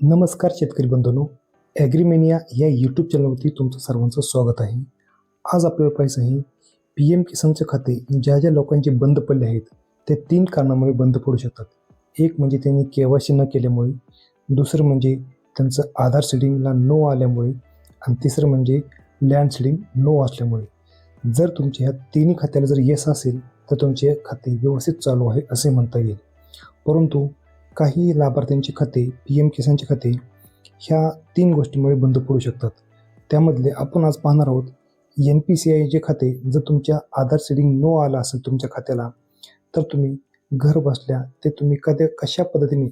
नमस्कार शेतकरी बंधनो ॲग्रीमेनिया या यूट्यूब चॅनलवरती तुमचं सर्वांचं स्वागत आहे. आज आपल्याला पाहिजे आहे पी एम किसानचे खाते ज्या ज्या लोकांचे बंद पडले आहेत ते तीन कारणामुळे बंद पडू शकतात. एक म्हणजे त्यांनी के वाय सी न केल्यामुळे दुसरं म्हणजे त्यांचं आधार सीडिंगला नो आल्यामुळे आणि तिसरं म्हणजे लँड सीडिंग नो असल्यामुळे. जर तुमच्या ह्या तिन्ही खात्याला जर येस असेल तर तुमचे खाते व्यवस्थित चालू आहे असे म्हणता येईल. परंतु काही लाभार्थ्यांची खाते पी एम किसानची खाते ह्या तीन गोष्टींमुळे बंद पडू शकतात. त्यामधले आपण आज पाहणार आहोत एन पी सी आयचे खाते जर तुमच्या आधार सीडिंग नो आलं असेल तुमच्या खात्याला तर तुम्ही घर बसल्या ते तुम्ही कधी कशा पद्धतीने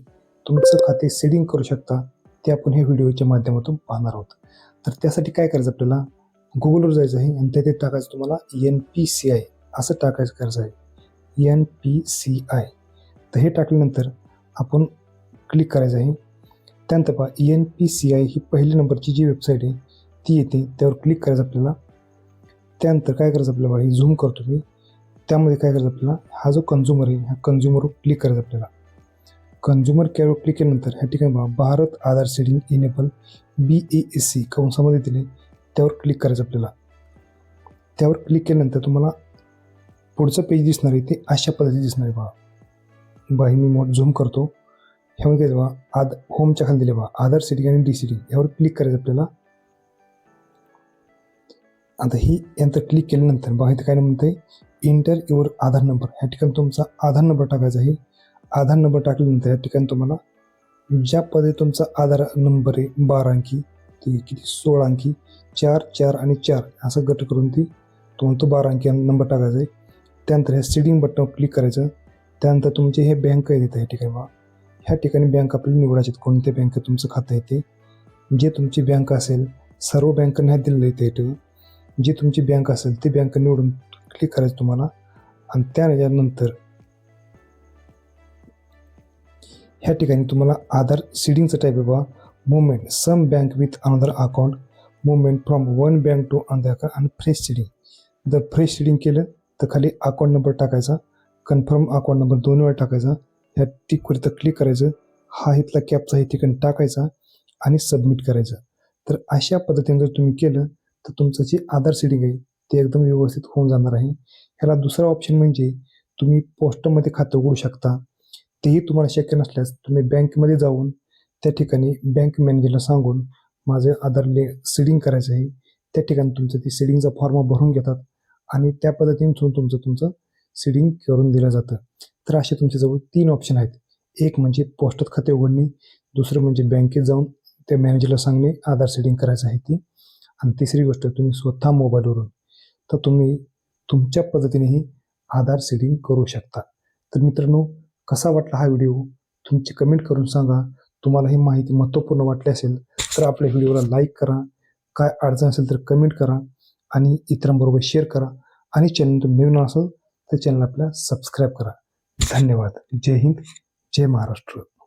तुमचं खाते सीडिंग करू शकता ते आपण हे व्हिडिओच्या माध्यमातून पाहणार आहोत. तर त्यासाठी काय करायचं आपल्याला? गुगलवर जायचं आहे आणि तिथे टाकायचं तुम्हाला एन पी सी आय असं टाकायचं करायचं आहे. एन पी सी आय तर हे टाकल्यानंतर आपण क्लिक करायचं आहे. त्यानंतर पहा एन पी सी आय ही पहिली नंबरची जी वेबसाईट आहे ती येते. त्यावर क्लिक करायचं आपल्याला. त्यानंतर काय करायचं आपल्याला बघा झूम करतो मी. त्यामध्ये काय करायचं आपल्याला हा जो कन्झ्युमर आहे ह्या कन्झ्युमरवर क्लिक करायचं आपल्याला. कन्झ्युमर केअरवर क्लिक केल्यानंतर ह्या ठिकाणी बघा Bharat Aadhaar seeding enable B A S C कंसामध्ये दिले त्यावर क्लिक करायचं आपल्याला. त्यावर क्लिक केल्यानंतर तुम्हाला पुढचं पेज दिसणार आहे ते अशा पद्धतीने दिसणार आहे बघा. बाई मी मोड झूम करतो. ह्यामध्ये काय बघा आद होमच्या खाली दिले बघा आधार सिटिंग आणि डी सिटिंग यावर क्लिक करायचं आपल्याला. आता ही यंत्र क्लिक केल्यानंतर बघा इथे काय म्हणतंय? इंटर युअर आधार नंबर ह्या ठिकाणी तुमचा आधार नंबर टाकायचा आहे. आधार नंबर टाकल्यानंतर या ठिकाणी तुम्हाला ज्या पदे तुमचा आधार नंबर आहे बारा अंकी ते किती? सोळा अंकी चार चार आणि चार. असं गट करून ती तुम्हाला तो बारा अंकी नंबर टाकायचा आहे. त्यानंतर ह्या सिडिंग बटनावर क्लिक करायचं. त्यानंतर तुमचे हे बँक आहेत इथं या ठिकाणी बघा. ह्या ठिकाणी बँक आपल्याला निवडायचे आहेत. कोणत्या बँकेत तुमचं खातं आहे ते? जे तुमची बँक असेल सर्व बँकांना ह्या दिलेलं आहे ते जी तुमची बँक असेल ती बँक निवडून क्लिक करायचं तुम्हाला. आणि त्यानंतर ह्या ठिकाणी तुम्हाला आधार सीडिंगचं टाईप आहे बघा. Movement same bank with another account movement from one bank to another account आणि फ्रेश सीडिंग जर फ्रेश सीडिंग केलं तर खाली अकाउंट नंबर टाकायचा. कन्फर्म अकाउंट नंबर दोन वेळा टाकायचा. ह्या टिकवर इथं क्लिक करायचं. हा इथला कॅपचा हे ठिकाणी टाकायचा आणि सबमिट करायचं. तर अशा पद्धतीने जर तुम्ही केलं तर तुमचं जे आधार सिडिंग आहे ते एकदम व्यवस्थित होऊन जाणार आहे. ह्याला दुसरा ऑप्शन म्हणजे तुम्ही पोस्टमध्ये खातं उघडू शकता. तेही तुम्हाला शक्य नसल्यास तुम्ही बँकमध्ये जाऊन त्या ठिकाणी बँक मॅनेजरला सांगून माझं आधार ले सीडिंग करायचं आहे. त्या ठिकाणी तुमचं ते सीडिंगचा फॉर्म भरून घेतात आणि त्या पद्धतीने तुमचं तुमचं सीडिंग करून दिलं जातं. तर असे तुमच्याजवळ तीन ऑप्शन आहेत. एक म्हणजे पोस्टात खाते उघडणे. दुसरं म्हणजे बँकेत जाऊन त्या मॅनेजरला सांगणे आधार सीडिंग करायचं आहे ती. आणि तिसरी गोष्ट तुम्ही स्वतः मोबाईलवरून तर तुम्ही तुमच्या पद्धतीनेही आधार सीडिंग करू शकता. तर मित्रांनो कसा वाटला हा व्हिडिओ तुमची कमेंट करून सांगा. तुम्हाला ही माहिती महत्त्वपूर्ण वाटली असेल तर आपल्या व्हिडिओला लाईक करा. काय अडचण असेल तर कमेंट करा. आणि इतरांबरोबर शेअर करा. आणि चॅनल तुम्ही नवीन असेल तर चॅनल आपल्या सबस्क्राईब करा. धन्यवाद. जय हिंद. जय महाराष्ट्र.